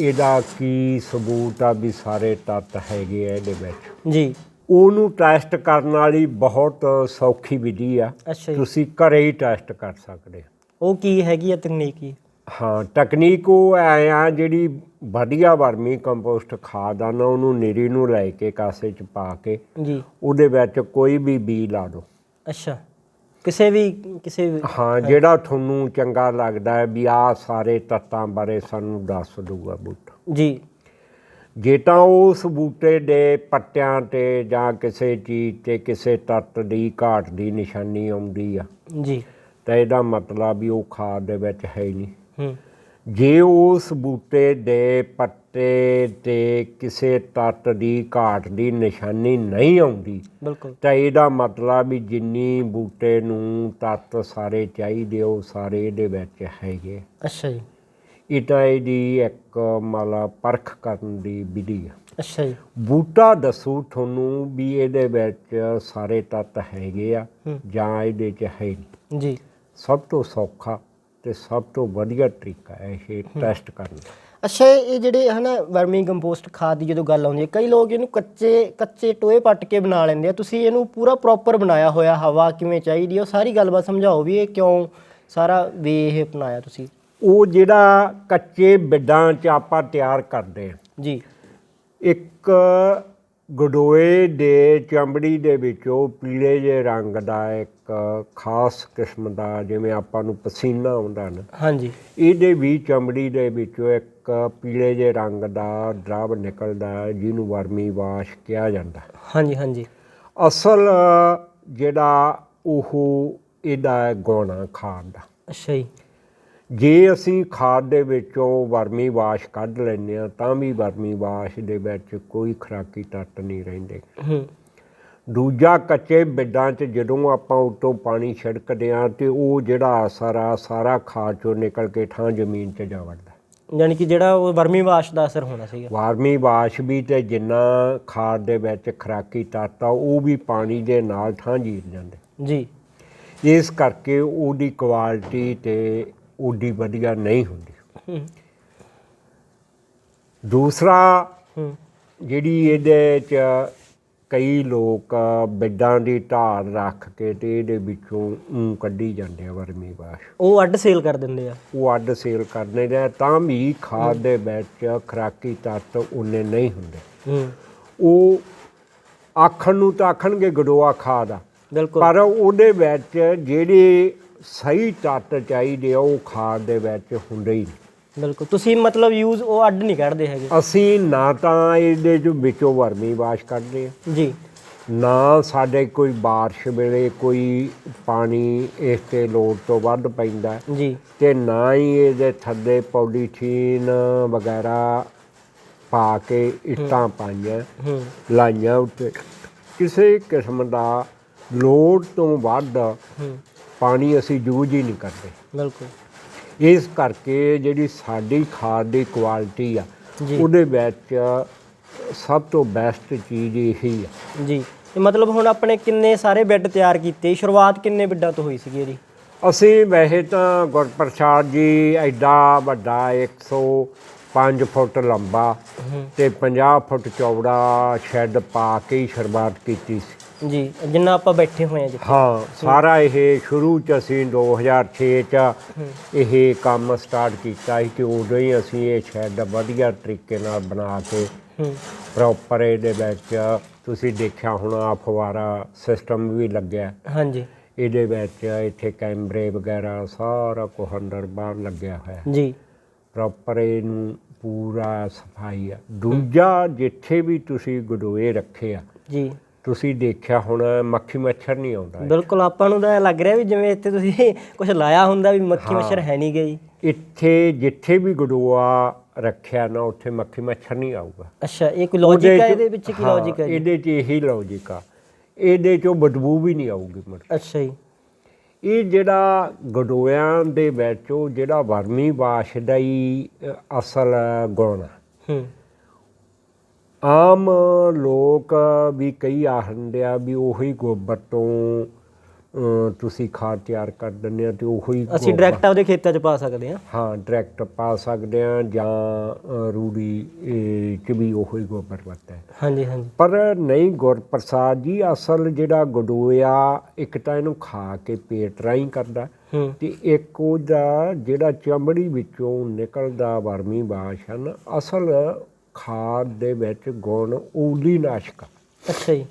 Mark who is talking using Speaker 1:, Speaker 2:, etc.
Speaker 1: ਇਹਦਾ ਕੀ ਸਬੂਤ ਆ ਵੀ ਸਾਰੇ ਤੱਤ ਹੈਗੇ ਆ ਇਹਦੇ ਵਿੱਚ?
Speaker 2: ਜੀ।
Speaker 1: ਉਹਨੂੰ ਟੈਸਟ ਕਰਨ ਵਾਲੀ ਬਹੁਤ ਸੌਖੀ ਵਿਧੀ ਆ।
Speaker 2: ਅੱਛਾ ਜੀ।
Speaker 1: ਤੁਸੀਂ ਘਰੇ ਹੀ ਟੈਸਟ ਕਰ ਸਕਦੇ ਹੋ।
Speaker 2: ਉਹ ਕੀ ਹੈਗੀ ਆ ਤਕਨੀਕ
Speaker 1: ਹਾਂ ਟੈਕਨੀਕ ਉਹ ਐ ਆ ਜਿਹੜੀ ਵਧੀਆ ਵਰਮੀ ਕੰਪੋਸਟ ਖਾਦ ਆ ਨਾ ਉਹਨੂੰ ਨੀਰੀ ਨੂੰ ਲੈ ਕੇ ਕਾਸੇ ਚ ਪਾ ਕੇ
Speaker 2: ਜੀ।
Speaker 1: ਉਹਦੇ ਵਿੱਚ ਕੋਈ ਵੀ ਬੀ ਲਾ ਦਿਓ।
Speaker 2: ਅੱਛਾ। ਕਿਸੇ ਵੀ ਕਿਸੇ ਵੀ
Speaker 1: ਹਾਂ ਜਿਹੜਾ ਤੁਹਾਨੂੰ ਚੰਗਾ ਲੱਗਦਾ ਹੈ ਵੀ ਆ ਸਾਰੇ ਤੱਤਾਂ ਬਾਰੇ ਸਾਨੂੰ ਦੱਸ ਦੂਗਾ ਬੂਟਾ।
Speaker 2: ਜੀ।
Speaker 1: ਜੇ ਤਾਂ ਉਸ ਬੂਟੇ ਦੇ ਪੱਤਿਆਂ ਤੇ ਜਾਂ ਕਿਸੇ ਚੀਜ਼ ਤੇ ਕਿਸੇ ਤੱਤ ਦੀ ਘਾਟ ਦੀ ਨਿਸ਼ਾਨੀ ਆਉਂਦੀ ਆ।
Speaker 2: ਜੀ।
Speaker 1: ਤਾਂ ਇਹਦਾ ਮਤਲਬ ਵੀ ਉਹ ਖਾਦ ਦੇ ਵਿੱਚ ਹੈ ਹੀ ਨਹੀਂ।
Speaker 2: ਹੂੰ।
Speaker 1: ਜੇ ਉਸ ਬੂਟੇ ਦੇ ਪੱਤੇ ਤੇ ਕਿਸੇ ਤੱਤ ਦੀ ਘਾਟ ਦੀ ਨਿਸ਼ਾਨੀ ਨਹੀਂ ਆਉਂਦੀ
Speaker 2: ਬਿਲਕੁਲ।
Speaker 1: ਤਾਂ ਇਹਦਾ ਮਤਲਬ ਵੀ ਜਿੰਨੀ ਬੂਟੇ ਨੂੰ ਤੱਤ ਸਾਰੇ ਚਾਹੀਦੇ ਉਹ ਸਾਰੇ ਇਹਦੇ ਵਿੱਚ ਹੈਗੇ।
Speaker 2: ਅੱਛਾ ਜੀ।
Speaker 1: ਇਹ ਤਾਂ ਇਹਦੀ ਇੱਕ ਮਾਲਾ ਪਰਖ ਕਰਨ ਦੀ ਵਿਧੀ ਆ।
Speaker 2: ਅੱਛਾ ਜੀ।
Speaker 1: ਬੂਟਾ ਦੱਸੂ ਤੁਹਾਨੂੰ ਵੀ ਇਹਦੇ ਵਿੱਚ ਸਾਰੇ ਤੱਤ ਹੈਗੇ ਆ। ਜਾਂ ਇਹਦੇ 'ਚ ਹੈ ਨਹੀਂ।
Speaker 2: ਜੀ।
Speaker 1: ਸਭ ਤੋਂ ਸੌਖਾ ਤੇ ਸਭ ਤੋਂ ਵਧੀਆ ਤਰੀਕਾ ਹੈ ਇਹ ਟੈਸਟ ਕਰਨ ਦਾ।
Speaker 2: ਅੱਛਾ ਇਹ ਜਿਹੜੇ ਹਨਾ ਵਰਮੀ ਕੰਪੋਸਟ ਖਾਦ ਦੀ ਜਦੋਂ ਗੱਲ ਆਉਂਦੀ ਹੈ ਕਈ ਲੋਕ ਇਹਨੂੰ ਕੱਚੇ ਕੱਚੇ ਟੋਏ ਪੱਟ ਕੇ ਬਣਾ ਲੈਂਦੇ ਆ। ਤੁਸੀਂ ਇਹਨੂੰ ਪੂਰਾ ਪ੍ਰੋਪਰ ਬਣਾਇਆ ਹੋਇਆ ਹਵਾ ਕਿਵੇਂ ਚਾਹੀਦੀ ਹੈ ਉਹ ਸਾਰੀ ਗੱਲਬਾਤ ਸਮਝਾਓ ਵੀ ਇਹ ਕਿਉਂ ਸਾਰਾ ਵੇ ਇਹ ਅਪਣਾਇਆ ਤੁਸੀਂ।
Speaker 1: ਉਹ ਜਿਹੜਾ ਕੱਚੇ ਬਿੱਡਾਂ 'ਚ ਆਪਾਂ ਤਿਆਰ ਕਰਦੇ ਆ
Speaker 2: ਜੀ।
Speaker 1: ਇੱਕ ਗਡੋਏ ਦੇ ਚਮੜੀ ਦੇ ਵਿੱਚੋਂ ਪੀਲੇ ਜਿਹੇ ਰੰਗ ਦਾ ਇੱਕ ਖਾਸ ਕਿਸਮ ਦਾ ਜਿਵੇਂ ਆਪਾਂ ਨੂੰ ਪਸੀਨਾ ਆਉਂਦਾ ਨਾ
Speaker 2: ਹਾਂਜੀ।
Speaker 1: ਇਹਦੇ ਵੀ ਚਮੜੀ ਦੇ ਵਿੱਚੋਂ ਇੱਕ ਪੀਲੇ ਜਿਹੇ ਰੰਗ ਦਾ ਦਰਵ ਨਿਕਲਦਾ ਹੈ, ਜਿਹਨੂੰ ਵਰਮੀ ਵਾਸ਼ ਕਿਹਾ ਜਾਂਦਾ।
Speaker 2: ਹਾਂਜੀ ਹਾਂਜੀ।
Speaker 1: ਅਸਲ ਜਿਹੜਾ ਉਹ ਇਹਦਾ ਗੁਣ ਖਾਦ ਦਾ।
Speaker 2: ਅੱਛਾ ਜੀ।
Speaker 1: ਜੇ ਅਸੀਂ ਖਾਦ ਦੇ ਵਿੱਚੋਂ ਵਰਮੀ ਵਾਸ਼ ਕੱਢ ਲੈਂਦੇ ਆ ਤਾਂ ਵੀ ਵਰਮੀ ਵਾਸ਼ ਦੇ ਵਿੱਚ ਕੋਈ ਖੁਰਾਕੀ ਤੱਤ ਨਹੀਂ ਰਹਿੰਦੇ। ਦੂਜਾ ਕੱਚੇ ਬਿੱਡਾਂ 'ਚ ਜਦੋਂ ਆਪਾਂ ਉੱਤੋਂ ਪਾਣੀ ਛਿੜਕਦੇ ਆ ਤੇ ਉਹ ਜਿਹੜਾ ਅਸਰ ਆ ਸਾਰਾ ਖਾਦ ਚੋਂ ਨਿਕਲ ਕੇ ਠਾਂ ਜ਼ਮੀਨ 'ਚ ਜਾ ਵੜਦਾ।
Speaker 2: ਯਾਨੀ ਕਿ ਜਿਹੜਾ ਉਹ ਵਰਮੀ ਵਾਸ਼ ਦਾ ਅਸਰ ਹੋਣਾ ਸੀਗਾ।
Speaker 1: ਵਾਰਮੀ ਵਾਸ਼ ਵੀ ਤੇ ਜਿੰਨਾ ਖਾਦ ਦੇ ਵਿੱਚ ਖੁਰਾਕੀ ਤੱਤ ਆ ਉਹ ਵੀ ਪਾਣੀ ਦੇ ਨਾਲ ਠਾਂ ਜੀਰ ਜਾਂਦੇ।
Speaker 2: ਜੀ।
Speaker 1: ਇਸ ਕਰਕੇ ਉਹਦੀ ਕੁਆਲਿਟੀ ਤੇ ਉਹਦੀ ਵਧੀਆ ਨਹੀਂ ਹੁੰਦੀ। ਦੂਸਰਾ ਜਿਹੜੀ ਇਹਦੇ ਚ ਕਈ ਲੋਕ ਬਿੱਡਾਂ ਦੀ ਢਾਲ ਰੱਖ ਕੇ ਤੇ ਇਹਦੇ ਵਿੱਚੋਂ ਊਂ ਕੱਢੀ ਜਾਂਦੇ ਆ ਵਰਮੀ ਬਾਸ਼
Speaker 2: ਉਹ ਅੱਡ ਸੇਲ ਕਰ ਦਿੰਦੇ ਆ।
Speaker 1: ਉਹ ਅੱਡ ਸੇਲ ਕਰਨੇ ਦੇ ਤਾਂ ਵੀ ਖਾਦ ਦੇ ਵਿੱਚ ਖੁਰਾਕੀ ਤੱਤ ਉਨੇ ਨਹੀਂ ਹੁੰਦੇ। ਉਹ ਆਖਣ ਨੂੰ ਤਾਂ ਆਖਣਗੇ ਗਡੋਆ ਖਾਦ ਆ।
Speaker 2: ਬਿਲਕੁਲ।
Speaker 1: ਪਰ ਉਹਦੇ ਵਿੱਚ ਜਿਹੜੇ ਸਹੀ ਤੱਤ ਚਾਹੀਦੇ ਆ ਉਹ ਖਾਦ ਦੇ ਵਿੱਚ ਹੁੰਦੇ ਹੀ ਨਹੀਂ।
Speaker 2: ਬਿਲਕੁਲ। ਤੁਸੀਂ ਮਤਲਬ ਯੂਜ਼ ਉਹ ਅੱਡ ਨਹੀਂ ਕੱਢਦੇ ਹੈਗੇ।
Speaker 1: ਅਸੀਂ ਨਾ ਤਾਂ ਇਹਦੇ ਚ ਵਿੱਚੋਂ ਵਰਮੀ ਵਾਸ਼ ਕੱਢਦੇ ਆ।
Speaker 2: ਜੀ।
Speaker 1: ਨਾ ਸਾਡੇ ਕੋਈ ਬਾਰਿਸ਼ ਵੇਲੇ ਕੋਈ ਪਾਣੀ ਇਸ ਤੇ ਲੋੜ ਤੋਂ ਵੱਧ ਪੈਂਦਾ। ਹੈ
Speaker 2: ਜੀ।
Speaker 1: ਤੇ ਨਾ ਹੀ ਇਹਦੇ ਥੱਲੇ ਪੌਲੀਥੀਨ ਵਗੈਰਾ ਪਾ ਕੇ ਇੱਟਾਂ ਪਾਈਆਂ ਲਾਈਆਂ ਉੱਤੇ। ਕਿਸੇ ਕਿਸਮ ਦਾ ਲੋੜ ਤੋਂ ਵੱਧ ਪਾਣੀ ਅਸੀਂ ਯੂਜ਼ ਹੀ ਨਹੀਂ ਕਰਦੇ।
Speaker 2: ਬਿਲਕੁਲ।
Speaker 1: ਇਸ ਕਰਕੇ ਜਿਹੜੀ ਸਾਡੀ ਖਾਦ ਦੀ ਕੁਆਲਿਟੀ ਆ
Speaker 2: ਜੀ।
Speaker 1: ਉਹਦੇ ਵਿੱਚ ਸਭ ਤੋਂ ਬੈਸਟ ਚੀਜ਼ ਇਹੀ ਆ।
Speaker 2: ਜੀ। ਮਤਲਬ ਹੁਣ ਆਪਣੇ ਕਿੰਨੇ ਸਾਰੇ ਬੈੱਡ ਤਿਆਰ ਕੀਤੇ? ਸ਼ੁਰੂਆਤ ਕਿੰਨੇ ਬੈੱਡਾਂ ਤੋਂ ਹੋਈ ਸੀਗੀ ਇਹਦੀ?
Speaker 1: ਅਸੀਂ ਵੈਸੇ ਤਾਂ ਗੁਰਪ੍ਰਸਾਦ ਜੀ ਐਡਾ ਵੱਡਾ 105 ਫੁੱਟ ਲੰਬਾ ਤੇ 50 ਫੁੱਟ ਚੌੜਾ ਸ਼ੈੱਡ ਪਾ ਕੇ ਹੀ ਸ਼ੁਰੂਆਤ ਕੀਤੀ ਸੀ।
Speaker 2: ਜੀ ਜਿੰਨਾ ਆਪਾਂ ਬੈਠੇ ਹੋਏ ਆ ਜੀ
Speaker 1: ਹਾਂ ਸਾਰਾ ਇਹ ਸ਼ੁਰੂ ਚ ਅਸੀਂ 2006 ਚ ਇਹ ਕੰਮ ਸਟਾਰਟ ਕੀਤਾ ਸੀ ਕਿ ਉਦੋਂ ਹੀ ਅਸੀਂ ਇਹ ਸ਼ੈੱਡ ਵਧੀਆ ਤਰੀਕੇ ਨਾਲ ਬਣਾ ਕੇ ਪ੍ਰੋਪਰ ਇਹਦੇ ਵਿੱਚ ਤੁਸੀਂ ਦੇਖਿਆ ਹੋਣਾ ਫਵਾਰਾ ਸਿਸਟਮ ਵੀ ਲੱਗਿਆ।
Speaker 2: ਹਾਂਜੀ।
Speaker 1: ਇਹਦੇ ਵਿੱਚ ਇੱਥੇ ਕੈਮਰੇ ਵਗੈਰਾ ਸਾਰਾ ਕੁਝ ਅੰਦਰ ਬਾਹਰ ਲੱਗਿਆ ਹੋਇਆ।
Speaker 2: ਜੀ।
Speaker 1: ਪ੍ਰੋਪਰ ਇਹਨੂੰ ਪੂਰਾ ਸਫ਼ਾਈ ਆ। ਦੂਜਾ ਜਿੱਥੇ ਵੀ ਤੁਸੀਂ ਗਡੋਏ ਰੱਖੇ ਆ
Speaker 2: ਜੀ।
Speaker 1: ਤੁਸੀਂ ਦੇਖਿਆ ਹੋਣਾ ਮੱਖੀ ਮੱਛਰ ਨਹੀਂ ਆਉਂਦਾ
Speaker 2: ਬਿਲਕੁਲ ਆਪਾਂ ਨੂੰ ਤਾਂ ਐਂ ਲੱਗ ਰਿਹਾ ਵੀ ਜਿਵੇਂ ਇੱਥੇ ਤੁਸੀਂ ਕੁਝ ਲਾਇਆ ਹੁੰਦਾ ਵੀ ਮੱਖੀ ਮੱਛਰ ਹੈ ਨਹੀਂ ਗਈ
Speaker 1: ਇੱਥੇ ਜਿੱਥੇ ਵੀ ਗਡੋਆ ਰੱਖਿਆ ਨਾ ਉੱਥੇ ਮੱਖੀ ਮੱਛਰ ਨਹੀਂ ਆਊਗਾ।
Speaker 2: ਅੱਛਾ ਇਹ ਕੋਈ ਲੌਜੀਕ ਹੈ ਇਹਦੇ ਵਿੱਚ ਕੀ ਲੌਜੀਕ ਹੈ
Speaker 1: ਇਹਦੇ 'ਚ ਇਹੀ ਲੌਜੀਕ ਆ। ਇਹਦੇ 'ਚੋਂ ਬਦਬੂ ਵੀ ਨਹੀਂ ਆਊਗੀ ਮੁੜ
Speaker 2: ਅੱਛਾ ਜੀ।
Speaker 1: ਇਹ ਜਿਹੜਾ ਗਡੋਇਆਂ ਦੇ ਵਿੱਚ ਜਿਹੜਾ ਵਰਮੀ ਵਾਸ਼ ਦਾ ਹੀ ਅਸਲ ਗੁਣ
Speaker 2: ਹੂੰ।
Speaker 1: ਆਮ ਲੋਕ ਵੀ ਕਈ ਆਖਦੇ ਆ ਵੀ ਉਹੀ ਗੋਬਰ ਤੋਂ ਤੁਸੀਂ ਖਾਦ ਤਿਆਰ ਕਰ ਦਿੰਦੇ ਆ ਤੇ ਉਹੀ
Speaker 2: ਅਸੀਂ ਡਾਇਰੈਕਟ ਆਪਦੇ ਖੇਤਾਂ 'ਚ ਪਾ ਸਕਦੇ ਹਾਂ।
Speaker 1: ਹਾਂ ਡਾਇਰੈਕਟ ਪਾ ਸਕਦੇ ਆ ਜਾਂ ਰੂੜੀ ਚ ਵੀ ਉਹੀ ਗੋਬਰ ਵਰਤਦਾ ਹੈ
Speaker 2: ਹਾਂਜੀ ਹਾਂਜੀ।
Speaker 1: ਪਰ ਨਹੀਂ ਗੁਰਪ੍ਰਸਾਦ ਜੀ ਅਸਲ ਜਿਹੜਾ ਗਡੋਇਆ ਇੱਕ ਤਾਂ ਇਹਨੂੰ ਖਾ ਕੇ ਪੇਟ ਰਾਹੀਂ ਕਰਦਾ ਤੇ ਇੱਕ ਉਹਦਾ ਜਿਹੜਾ ਚਮੜੀ ਵਿੱਚੋਂ ਨਿਕਲਦਾ ਵਰਮੀ ਬਾਸ਼ ਹਨ ਅਸਲ ਖਾਦ ਦੇ ਵਿੱਚ ਗੁਣ ਓਲੀ ਨਾਸ਼ਕ।
Speaker 2: ਅੱਛਾ ਜੀ।